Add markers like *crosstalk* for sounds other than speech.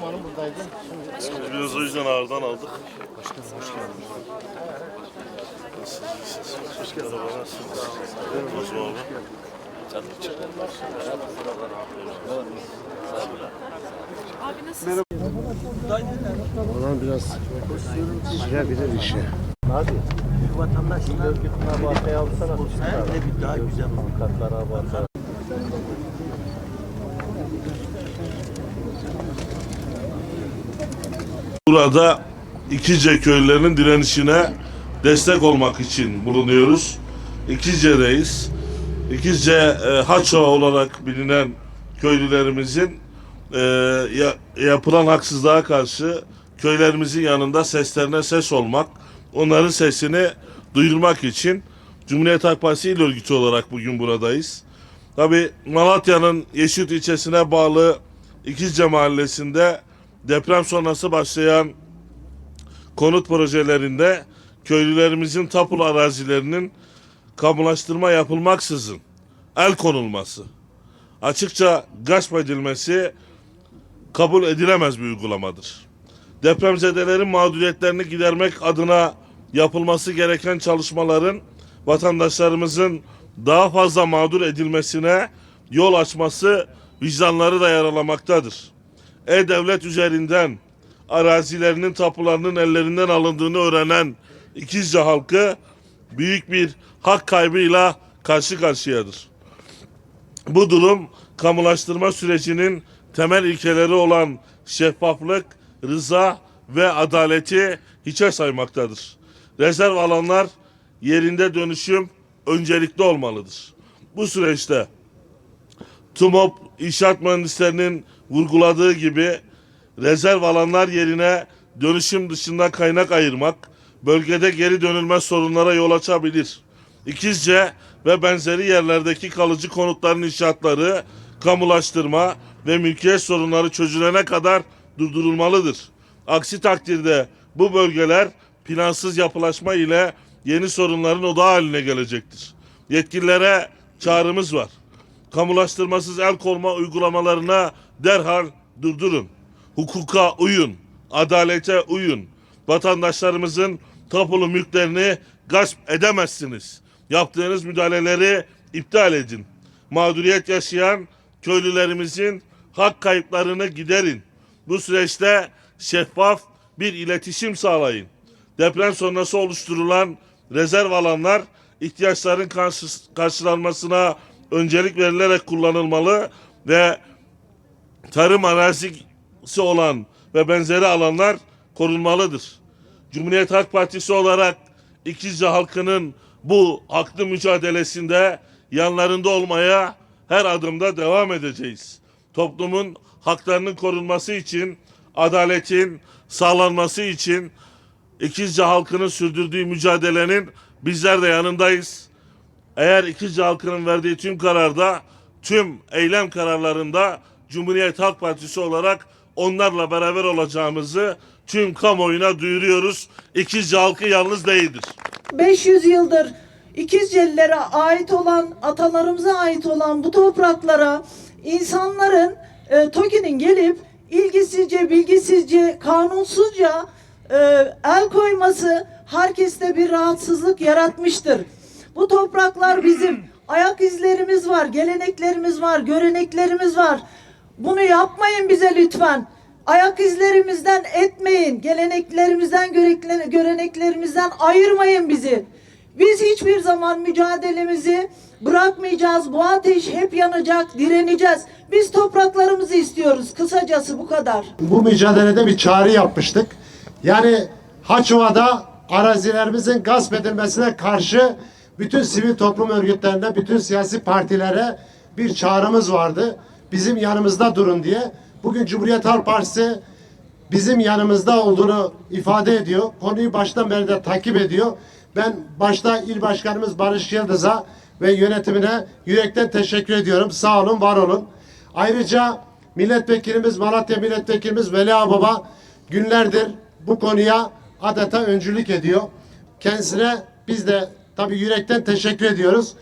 zamanı buradaydım. Şimdi Biraz o yüzden ağırdan aldık. başkanım hoş geldiniz. Hoş geldiniz. Nasılsınız? Nasıl abi? Oradan biraz girebilir işe. Abi bir vatandaş örgütüne bakaya alsana. De bir daha güzel avukatlara bakar. Burada İkice köylerinin direnişine destek olmak için bulunuyoruz. İkice'deyiz. İkice e, Haçova olarak bilinen köylülerimizin e, ya- yapılan haksızlığa karşı köylerimizin yanında seslerine ses olmak, onların sesini duyurmak için Cumhuriyet Halk Partisi il örgütü olarak bugün buradayız. Tabi Malatya'nın Yeşilt ilçesine bağlı İkizce mahallesinde deprem sonrası başlayan konut projelerinde köylülerimizin tapulu arazilerinin kamulaştırma yapılmaksızın el konulması, açıkça gasp edilmesi kabul edilemez bir uygulamadır. Depremzedelerin mağduriyetlerini gidermek adına yapılması gereken çalışmaların vatandaşlarımızın daha fazla mağdur edilmesine yol açması vicdanları da yaralamaktadır. E-Devlet üzerinden arazilerinin tapularının ellerinden alındığını öğrenen İkizce halkı büyük bir hak kaybıyla karşı karşıyadır. Bu durum kamulaştırma sürecinin temel ilkeleri olan şeffaflık, rıza ve adaleti hiçe saymaktadır. Rezerv alanlar yerinde dönüşüm öncelikli olmalıdır. Bu süreçte TUMOP inşaat mühendislerinin vurguladığı gibi rezerv alanlar yerine dönüşüm dışında kaynak ayırmak bölgede geri dönülmez sorunlara yol açabilir. İkizce ve benzeri yerlerdeki kalıcı konutların inşaatları, kamulaştırma ve mülkiyet sorunları çözülene kadar durdurulmalıdır. Aksi takdirde bu bölgeler plansız yapılaşma ile yeni sorunların odağı haline gelecektir. Yetkililere çağrımız var kamulaştırmasız el kolma uygulamalarına derhal durdurun. Hukuka uyun, adalete uyun. Vatandaşlarımızın tapulu mülklerini gasp edemezsiniz. Yaptığınız müdahaleleri iptal edin. Mağduriyet yaşayan köylülerimizin hak kayıplarını giderin. Bu süreçte şeffaf bir iletişim sağlayın. Deprem sonrası oluşturulan rezerv alanlar ihtiyaçların karşı- karşılanmasına öncelik verilerek kullanılmalı ve tarım arazisi olan ve benzeri alanlar korunmalıdır. Cumhuriyet Halk Partisi olarak İkizce halkının bu haklı mücadelesinde yanlarında olmaya her adımda devam edeceğiz. Toplumun haklarının korunması için, adaletin sağlanması için İkizce halkının sürdürdüğü mücadelenin bizler de yanındayız. Eğer İkizce halkının verdiği tüm kararda, tüm eylem kararlarında Cumhuriyet Halk Partisi olarak onlarla beraber olacağımızı tüm kamuoyuna duyuruyoruz. İkizce halkı yalnız değildir. 500 yıldır İkizcelilere ait olan, atalarımıza ait olan bu topraklara insanların, e, TOKİ'nin gelip ilgisizce, bilgisizce, kanunsuzca e, el koyması herkeste bir rahatsızlık yaratmıştır. Bu topraklar bizim. *clears throat* Ayak izlerimiz var, geleneklerimiz var, göreneklerimiz var. Bunu yapmayın bize lütfen. Ayak izlerimizden etmeyin. Geleneklerimizden, göreneklerimizden ayırmayın bizi. Biz hiçbir zaman mücadelemizi bırakmayacağız. Bu ateş hep yanacak, direneceğiz. Biz topraklarımızı istiyoruz. Kısacası bu kadar. bu mücadelede bir çağrı yapmıştık. Yani Haçova'da arazilerimizin gasp edilmesine karşı bütün sivil toplum örgütlerine, bütün siyasi partilere bir çağrımız vardı. Bizim yanımızda durun diye. Bugün Cumhuriyet Halk Partisi bizim yanımızda olduğunu ifade ediyor. Konuyu baştan beri de takip ediyor. Ben başta il başkanımız Barış Yıldız'a ve yönetimine yürekten teşekkür ediyorum. Sağ olun, var olun. Ayrıca milletvekilimiz, Malatya milletvekilimiz Veli Baba günlerdir bu konuya adeta öncülük ediyor. Kendisine biz de tabii yürekten teşekkür ediyoruz.